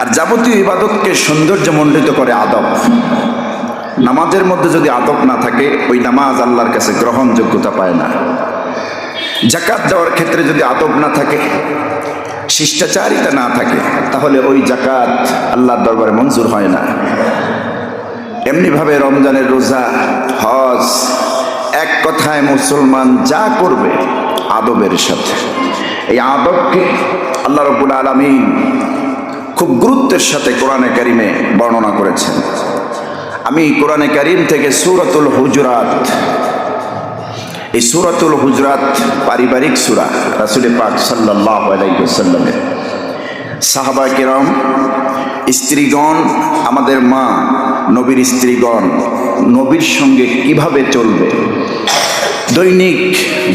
আর যাবতীয় ইবাদতকে সৌন্দর্যমণ্ডিত করে আদব। নামাজের মধ্যে যদি আদব না থাকে, ওই নামাজ আল্লাহর কাছে গ্রহণযোগ্যতা পায় না। জাকাত দেওয়ার ক্ষেত্রে যদি আদব না থাকে, শিষ্টাচারিতা না থাকে, তাহলে ওই জাকাত আল্লাহর দরবারে মঞ্জুর হয় না। এমনিভাবে রমজানের রোজা, হজ, এক কথায় মুসলমান যা করবে আদবের সাথে। এই আদবকে আল্লাহ রবুল আলমী খুব গুরুত্বের সাথে কোরআনে কারিমে বর্ণনা করেছেন। আমি কোরআনে কারিম থেকে সুরতুল হুজরাত, এই সুরাতুল হুজরাত পারিবারিক সুরা রাসুল পাক সাল্লাহ আলাইসাল্লামের সাহাবা কিরম, স্ত্রীগণ, আমাদের মা, নবীর স্ত্রীগণ, নবীর সঙ্গে কীভাবে চলবে? দৈনিক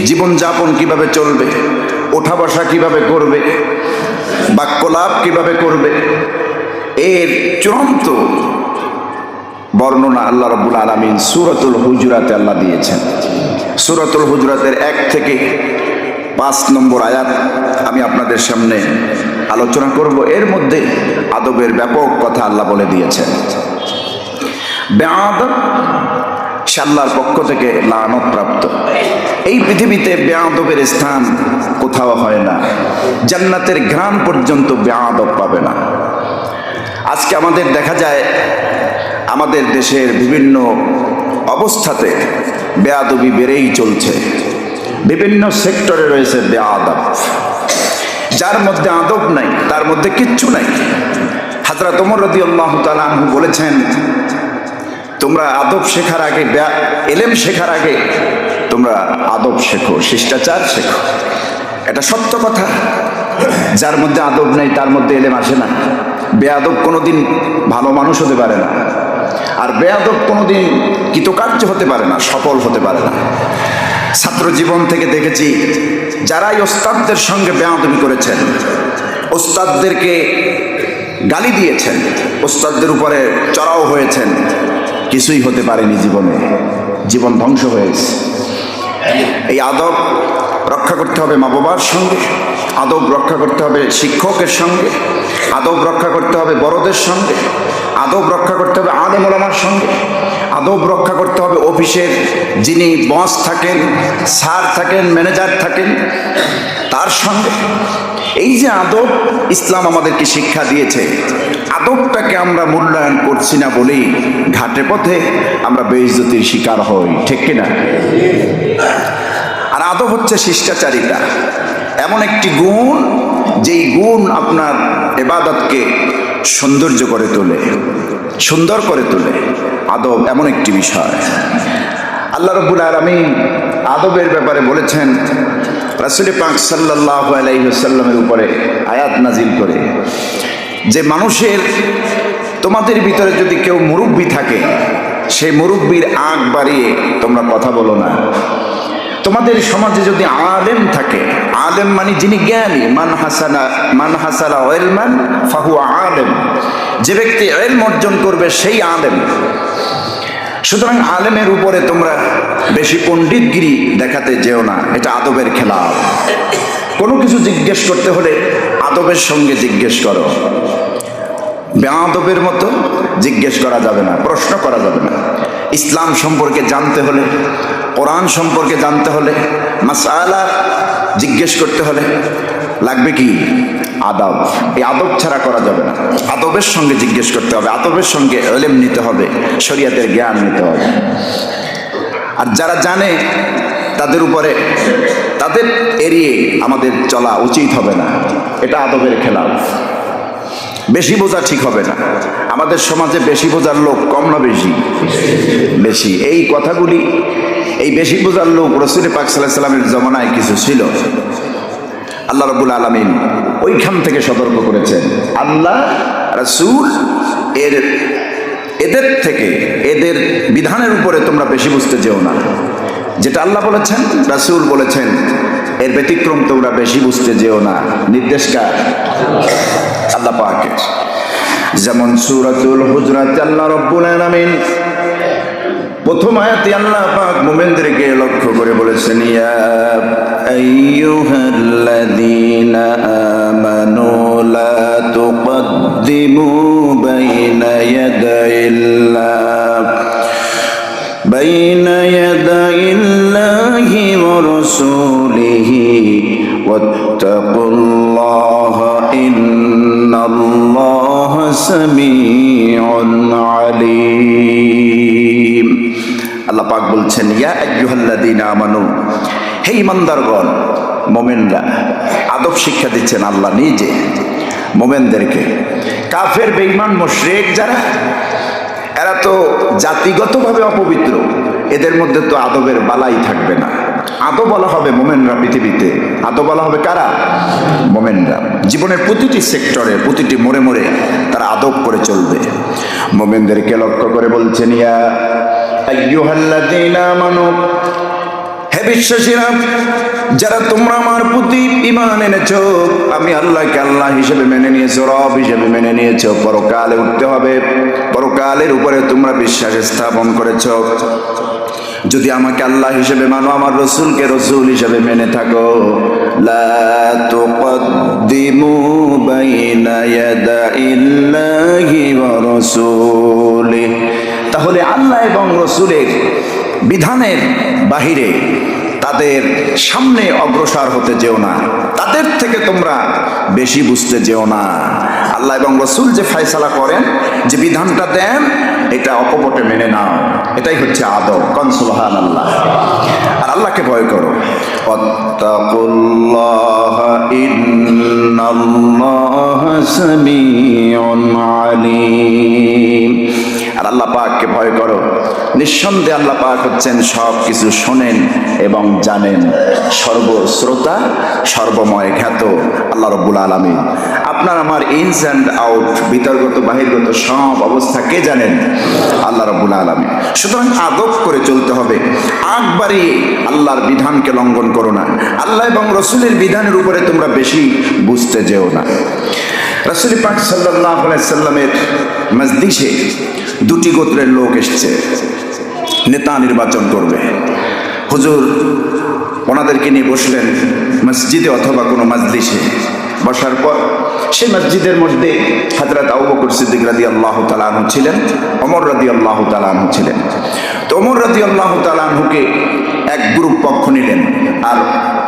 জীবনযাপন কীভাবে চলবে? ওঠা বসা কীভাবে করবে? বাক্যলাভ কীভাবে করবে? এর চূড়ান্ত বর্ণনা আল্লাহ রবুল আলমিন সুরতুল হুজরাতে আল্লাহ দিয়েছেন। সুরতুল হুজরাতের এক থেকে পাঁচ নম্বর আয়াত আমি আপনাদের সামনে আলোচনা করব। এর মধ্যে আদবের ব্যাপক কথা আল্লাহ বলে দিয়েছেন। সে আল্লাহর পক্ষ থেকে লানত প্রাপ্ত এই পৃথিবীতে বেআদবের স্থান কোথাও হয় না। জান্নাতের ঘ্রাণ পর্যন্ত বেআদব পাবে না। আজকে আমাদের দেখা যায়, আমাদের দেশের বিভিন্ন অবস্থাতে বেয়াদবি বেড়েই চলছে। বিভিন্ন সেক্টরে রয়েছে বেআদব। যার মধ্যে আদব নাই, তার মধ্যে কিচ্ছু নাই। হাজরা তোমর রদি আল্লাহ তালু বলেছেন তোমরা আদব শেখার আগে এলেম শেখার আগে তোমরা আদব শেখো, শিষ্টাচার শেখো। এটা সত্য কথা। যার মধ্যে আদব নেই, তার মধ্যে এলেম আসে না। বেয়াদব কোনোদিন ভালো মানুষ হতে পারে না। আর বেয়াদব কোনোদিন কৃতকার্য হতে পারে না, সফল হতে পারে না। ছাত্র জীবন থেকে দেখেছি, যারাই ওস্তাদদের সঙ্গে বেয়াদবি করেছেন, ওস্তাদদেরকে গালি দিয়েছেন, ওস্তাদদের উপরে চড়াও হয়েছেন কিছুই হতে পারেনি জীবনে। জীবন ধ্বংস হয়েছে। এই আদব রক্ষা করতে হবে মা বাবার সঙ্গে, আদব রক্ষা করতে হবে শিক্ষকের সঙ্গে, আদব রক্ষা করতে হবে বড়দের সঙ্গে, আদব রক্ষা করতে হবে আলেম ওলামার সঙ্গে, আদব রক্ষা করতে হবে অফিসের যিনি বস থাকেন, স্যার থাকেন, ম্যানেজার থাকেন, তার সঙ্গে। এই যে আদব ইসলাম আমাদেরকে শিক্ষা দিয়েছে আদবটাকে আমরা মূল্যায়ন করছি না বলেই ঘাটে পথে আমরা বেইজ্জতির শিকার হই, ঠিক কিনা? আর আদব হচ্ছে শিষ্টাচারিতা। এমন একটি গুণ, যেই গুণ আপনার এবাদতকে সৌন্দর্য করে তোলে, সুন্দর করে তোলে। আদব এমন একটি বিষয়। আল্লাহ রব্বুল আলমী আদবের ব্যাপারে বলেছেন রাসুল পাক সাল্লাহ আলাইসাল্লামের উপরে আয়াত নাজিল করে। যে মানুষের তোমাদের ভিতরে যদি কেউ মুরব্বী থাকে, সেই মুরব্বীর আগ বাড়িয়ে তোমরা কথা বলো না। তোমাদের সমাজে যদি আলেম থাকে, আলেম মানে যিনি জ্ঞানী, মান হাসানা মান হাসানা ফাহু আলেম। যে ব্যক্তি এলম অর্জন করবে, সেই আলেম। সুতরাং আলেমের উপরে তোমরা বেশি পণ্ডিতগিরি দেখাতে যেও না, এটা আদবের খেলা। কোনো কিছু জিজ্ঞেস করতে হলে আদবের সঙ্গে জিজ্ঞেস করো। বেআদবের মতো জিজ্ঞেস করা যাবে না, প্রশ্ন করা যাবে না। ইসলাম সম্পর্কে জানতে হলে, কোরআন সম্পর্কে জানতে হলে, মাসালা জিজ্ঞেস করতে হলে লাগবে কি? আদব। এই আদব ছাড়া করা যাবে না। আদবের সঙ্গে জিজ্ঞেস করতে হবে, আদবের সঙ্গে এলেম নিতে হবে, শরিয়াতের জ্ঞান নিতে হবে। আর যারা জানে, তাদের উপরে, তাদের এড়িয়ে আমাদের চলা উচিত হবে না। এটা আদবের খেলাফ। বেশি বোঝা ঠিক হবে না। আমাদের সমাজে বেশি বোঝার লোক কম না বেশি? বেশি। এই কথাগুলি, এই বেশি বোঝার লোক রসুল পাক সাল্লাহ সাল্লামের জমানায় কিছু ছিল। আল্লাহ রবুল আলমিন ওইখান থেকে সতর্ক করেছেন। আল্লাহ, রসুল, এর, এদের থেকে, এদের বিধানের উপরে তোমরা বেশি বুঝতে যেও না। যেটা আল্লাহ বলেছেন, রাসুল বলেছেন এর ব্যতিক্রম তোমরা বেশি বুঝতে যেও না। নির্দেশকার আল্লাহ পাকের। যেমন সুরাতুল হুজরাতে, আল্লাহ রব্বুল আলামিন প্রথম আয়াতে আল্লাহ পাক মুমিনদেরকে লক্ষ্য করে বলেছেন, ইয়া আইয়ুহাল্লাযীনা আমানু লা তুকদ্দিমু বাইনা ইয়াদাইল্লাহ, বাইনা ইয়াদাইল্লাহি ওয়া রাসূল। واتقوا الله إن الله سميع عليم আল্লাহ পাক বলছেন ইয়া আইয়ুহাল্লাযীনা আমানু হে ইমানদারগণ মোমেনরা আদব শিক্ষা দিচ্ছেন আল্লাহ নিজে মোমেনদেরকে কাফের বেঈমান মুশরিক যারা এরা তো জাতিগতভাবে অপবিত্র এদের মধ্যে তো আদবের বালাই থাকবে না আদব বলা হবে মোমেনরা পৃথিবীতে। আদব বলা হবে কারা? মোমেনরা। জীবনের প্রতিটি সেক্টরে, প্রতিটি মোড়ে মোড়ে তারা আদব করে চলবে। মোমেনদেরকে লক্ষ্য করে বলছেন, ইয়া বিশ্বাসীরা, যারা তোমরা আমার প্রতি ইমান এনেছো, আমি আল্লাহকে আল্লাহ হিসেবে মেনে নিয়েছো, রব হিসেবে মেনে নিয়েছো, পরকালে উঠতে হবে। পরকালের উপরে তোমরা বিশ্বাস স্থাপন করেছ। যদি আমাকে আল্লাহ হিসেবে মানো, আমার রসুলকে রসুল হিসেবে মেনে থাকো। তাহলে আল্লাহ এবং রসুলের বিধানের বাহিরে তাদের সামনে অগ্রসর হতে যেও না। তাদের থেকে তোমরা বেশি বুঝতে যেও না। আল্লাহ এবং রসুল যে ফায়সালা করেন, যে বিধানটা দেন, এটা অপপটে মেনে নাও। এটাই হচ্ছে আদব। কনসুলহান আল্লাহ আর আল্লাহকে ভয় করো। আর আল্লাহ পাককে ভয় করো। নিঃসন্দেহে আল্লাহ পাক হচ্ছেন সব কিছু শোনেন এবং জানেন। সর্বশ্রোতা, সর্বময় খ্যাত আল্লাহ রব্বুল আলমী আপনার আমার ইনস অ্যান্ড আউট বিতর্গত বাহিরগত সব অবস্থা কে জানেন? আল্লাহ রব্বুল আলমী সুতরাং আদব করে চলতে হবে। আগ বাড়িয়ে আল্লাহর বিধানকে লঙ্ঘন করো না। আল্লাহ এবং রসুলের বিধানের উপরে তোমরা বেশি বুঝতে যেও না। রসুল পাক সাল্লামের মজদিসে দুটি গোত্রের লোক এসছে। নেতা নির্বাচন করবে। হুজুর, ওনাদেরকে নিয়ে বসলেন মসজিদে অথবা কোনো মজলিসে। বসার পর সেই মসজিদের মধ্যে হাজরত আবু বকর সিদ্দিক রাদি আল্লাহ তালানহু ছিলেন অমর রাদি আল্লাহ তালানহু ছিলেন। তো অমর রাদি আল্লাহ তালানহুকে এক গ্রুপ পক্ষ নিলেন। আর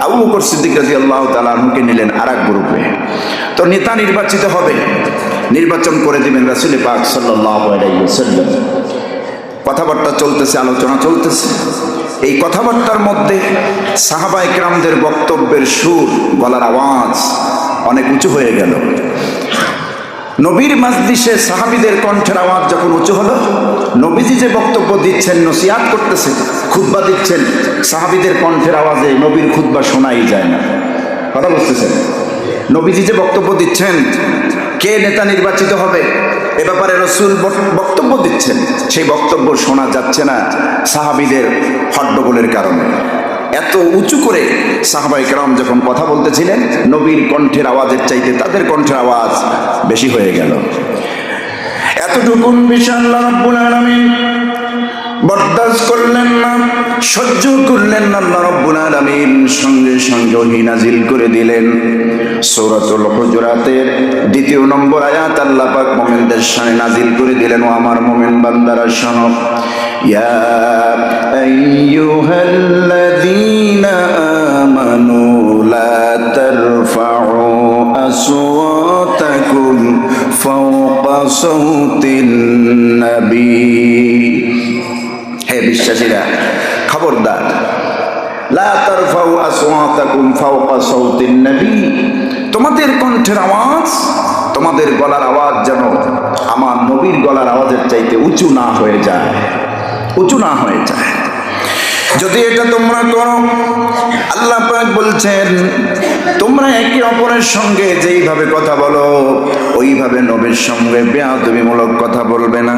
আবু বকর সিদ্দিক রাজি আল্লাহ তালাহুকে নিলেন আর এক গ্রুপে। তো নেতা নির্বাচিত হবে। নির্বাচন করে দিবেন রাসুল পাক সাল্লাহ সাল্লাম কথাবার্তা চলতেছে, আলোচনা চলতেছে। এই কথাবার্তার মধ্যে সাহাবা ইকরামদের বক্তব্যের সুর, গলার আওয়াজ অনেক উঁচু হয়ে গেল। নবীর মাজলিসে সাহাবিদের কণ্ঠের আওয়াজ যখন উঁচু হলো, নবীজি যে বক্তব্য দিচ্ছেন নসিয়াত করতেছেন, খুতবা দিচ্ছেন, সাহাবিদের কণ্ঠের আওয়াজে নবীর খুতবা শোনাই যায় না। কথা বুঝতেছেন? নবীজি যে বক্তব্য দিচ্ছেন, কে নেতা নির্বাচিত হবে, এ ব্যাপারে রসুল বক্তব্য দিচ্ছেন, সেই বক্তব্য শোনা যাচ্ছে না সাহাবিদের হট্টগোলের কারণে। এত উঁচু করে সাহাবাই কেরাম যখন কথা বলতেছিলেন, নবীর কণ্ঠের আওয়াজের চাইতে তাদের কণ্ঠের আওয়াজ বেশি হয়ে গেল। এতটুকুন বিশাল্লা রব্বুল আলামিন বরদাস্ত করলেন না, সহ্য করলেন না, আল্লাহ রব্বুল আলামিন সঙ্গে সঙ্গে ওহী নাজিল করে দিলেন। সূরাতুল হুজুরাতের দ্বিতীয় নম্বর আয়াত আল্লাহ পাক মুমিনদের সামনে নাজিল করে দিলেন। ও আমার মুমিন বান্দারা, শোনো। ইয়া আইয়ুহাল্লাযীনা বিশ্বাসীরা, খবরদার। তোমাদের কণ্ঠের আওয়াজ, তোমাদের গলার আওয়াজ যেন আমার নবীর গলার আওয়াজের চাইতে উঁচু না হয়ে যায়। উঁচু না হয়ে যায়। যদি এটা তোমরা করো, আল্লাহ বলছেন, তোমরা একে অপরের সঙ্গে যেইভাবে কথা বলো, ওইভাবে নবীর সঙ্গে বেয়াদবিমূলক কথা বলবে না।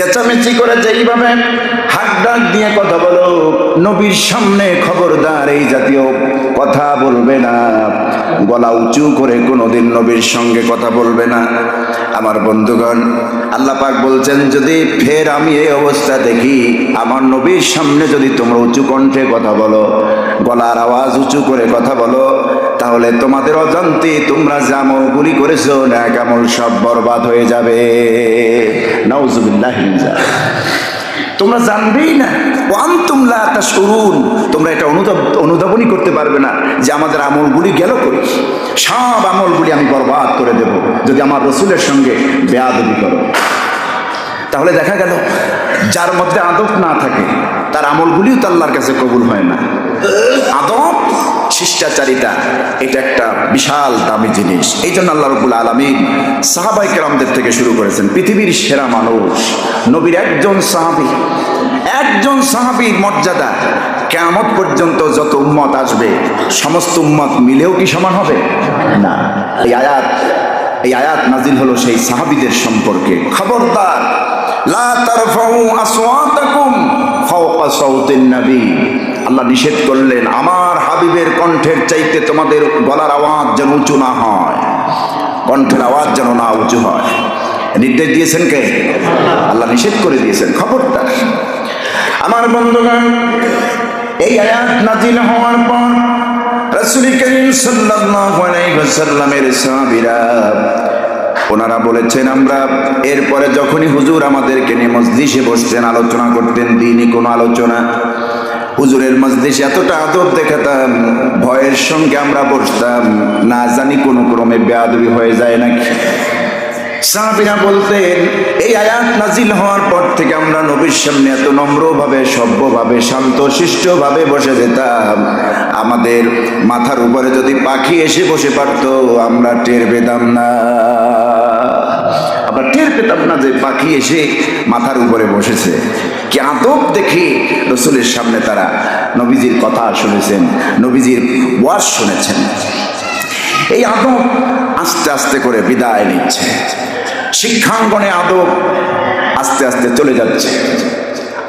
চেঁচামেচি করে যেইভাবে হাত ডাক দিয়ে কথা বলো, নবীর সামনে খবরদার এই জাতীয় কথা বলবে না। গলা উঁচু করে কোনোদিন নবীর সঙ্গে কথা বলবে না। আমার বন্ধুগণ, আল্লাহ পাক বলছেন, যদি ফের আমি এই অবস্থা দেখি, আমার নবীর সামনে যদি তোমরা উঁচু কণ্ঠে কথা বলো, গলার আওয়াজ উঁচু করে কথা বলো তাহলে তোমাদের অজান্তে তোমরা যে আমলগুলি করেছ না আমল সব বরবাদ হয়ে যাবে। তোমরা জানবেই না ওয়ান তোমরা তা শুরুন তোমরা এটা অনুধাব অনুধাবনই করতে পারবে না যে আমাদের আমলগুলি গেল করি সব আমলগুলি আমি বরবাদ করে দেব, যদি আমার রসুলের সঙ্গে বেয়াদবি করো। তাহলে দেখা গেল, যার মধ্যে আদব না থাকে, তার আমলগুলিও তো আল্লাহর কাছে কবুল হয় না। আদব শিষ্টাচারিতা, এটা একটা বিশাল দামি জিনিস। এই জন্য আল্লাহ রবুল আলমিন সাহাবাই কেরামদের থেকে শুরু করেছেন, পৃথিবীর সেরা মানুষ। নবীর একজন সাহাবি, একজন সাহাবির মর্যাদা। কেমত পর্যন্ত যত উম্মত আসবে, সমস্ত উম্মত মিলেও কি সমান হবে? না। এই আয়াত এই আয়াত নাজিল হলো সেই সাহাবিদের সম্পর্কে। খবরদার, লা তারফাউ আসওয়াতাকুম সাউতিন নবী। আল্লাহ নিষেধ করলেন, আমার হাবিবের কণ্ঠের চাইতে তোমাদের গলার আওয়াজ যেন উঁচু না হয়। কণ্ঠের আওয়াজ যেন না উঁচু হয়। নির্দেশ দিয়েছেন কে? আল্লাহ নিষেধ করে দিয়েছেন খবরটা আমার বন্ধুগণ, এই আয়াত নাজিল হওয়ার পর রাসূল করিম সাল্লাল্লাহু আলাইহি ওয়াসাল্লামের সাহাবীরা ওনারা বলেছেন, আমরা এরপরে যখনই হুজুর আমাদেরকে নিয়ে মসজিষে বসতেন, আলোচনা করতেন, দিনই কোনো আলোচনা হুজুরের মসজিষে এতটা আদব দেখাতাম, ভয়ের সঙ্গে আমরা বসতাম, না জানি কোনো ক্রমে বেয়াদবি হয়ে যায় নাকি। সাহাবিরা বলতেন, এই আয়াত নাজিল হওয়ার পর থেকে আমরা নবীর সামনে এত নম্রভাবে, সভ্যভাবে, শান্ত, শিষ্টভাবে বসে যেতাম। আমাদের মাথার উপরে যদি পাখি এসে বসে পারত, আমরা টের পেতাম না। আমরা টের পেতাম না যে পাখি এসে মাথার উপরে বসেছে। কি আদব দেখে রসুলের সামনে তারা নবীজির কথা শুনেছেন, নবীজির ওয়াজ শুনেছেন। এই আদব আস্তে আস্তে করে বিদায় নিচ্ছে। শিক্ষাঙ্গনে আদব আস্তে আস্তে চলে যাচ্ছে।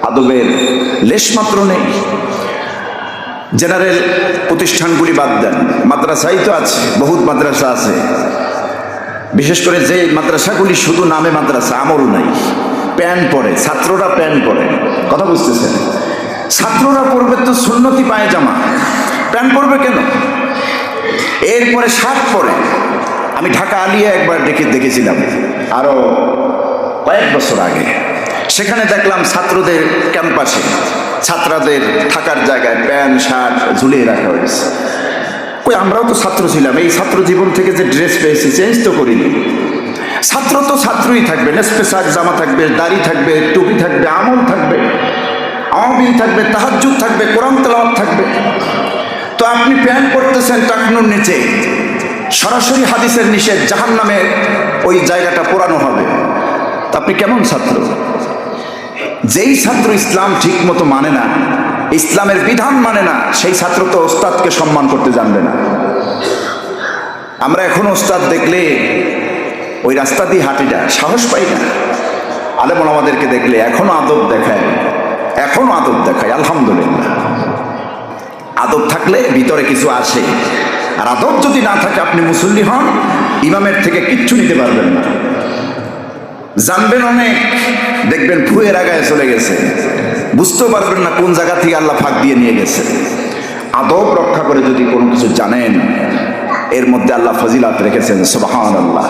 আদবের লেশমাত্র নেই। জেনারেল প্রতিষ্ঠানগুলি বাদ দেন। মাদ্রাসাই তো আছে, বহুত মাদ্রাসা আছে। বিশেষ করে যে মাদ্রাসাগুলি শুধু নামে মাদ্রাসা আমল নাই। প্যান্ট পরে ছাত্ররা প্যান্ট পরে কথা বুঝতেছেন? ছাত্ররা পড়বে তো সুন্নতি পায়জামা। প্যান্ট পরবে কেন? এরপরে শার্ট পরে। আমি ঢাকা আলিয়া একবার ডেকে দেখেছিলাম আরও কয়েক বছর আগে। সেখানে দেখলাম ছাত্রদের ক্যাম্পাসে, ছাত্রদের থাকার জায়গায় প্যান্ট শার্ট ঝুলিয়ে রাখা হয়েছে। কই আমরাও তো ছাত্র ছিলাম। এই ছাত্র জীবন থেকে যে ড্রেস পেয়েছি চেঞ্জ তো করিনি। ছাত্র তো ছাত্রই থাকবে স্পেশাল জামা থাকবে, দাড়ি থাকবে, টুপি থাকবে, আমল থাকবে, আওয়ামী থাকবে তাহাজুদ থাকবে, কোরআন তেলাওয়াত থাকবে। তো আপনি প্যান্ট পরতেছেন টাকনুর নিচে, সরাসরি হাদিসের নিষেধ জাহান নামে ওই জায়গাটা পোড়ানো হবে। তা আপনি কেমন ছাত্র? যেই ছাত্র ইসলাম ঠিক মতো মানে না ইসলামের বিধান মানে না, সেই ছাত্র তো ওস্তাদকে সম্মান করতে জানবে না। আমরা এখন ওস্তাদ দেখলে ওই রাস্তা দিয়ে হাঁটি না, সাহস পাই না। আলেমন আমাদেরকে দেখলে এখনও আদব দেখায়। এখনও আদব দেখায়, আলহামদুলিল্লাহ। আদব থাকলে ভিতরে কিছু আসে আর আদব যদি না থাকে, আপনি মুসল্লি হন, ইমামের থেকে কিচ্ছু নিতে পারবেন না। জানবেন অনেক, দেখবেন ফুয়ের আগায় চলে গেছে। বুঝতেও পারবেন না কোন জায়গা থেকে আল্লাহ ফাঁক দিয়ে নিয়ে গেছে। আদব রক্ষা করে যদি কোনো কিছু জানেন, এর মধ্যে আল্লাহ ফজিলাত রেখেছেন সুবাহান আল্লাহ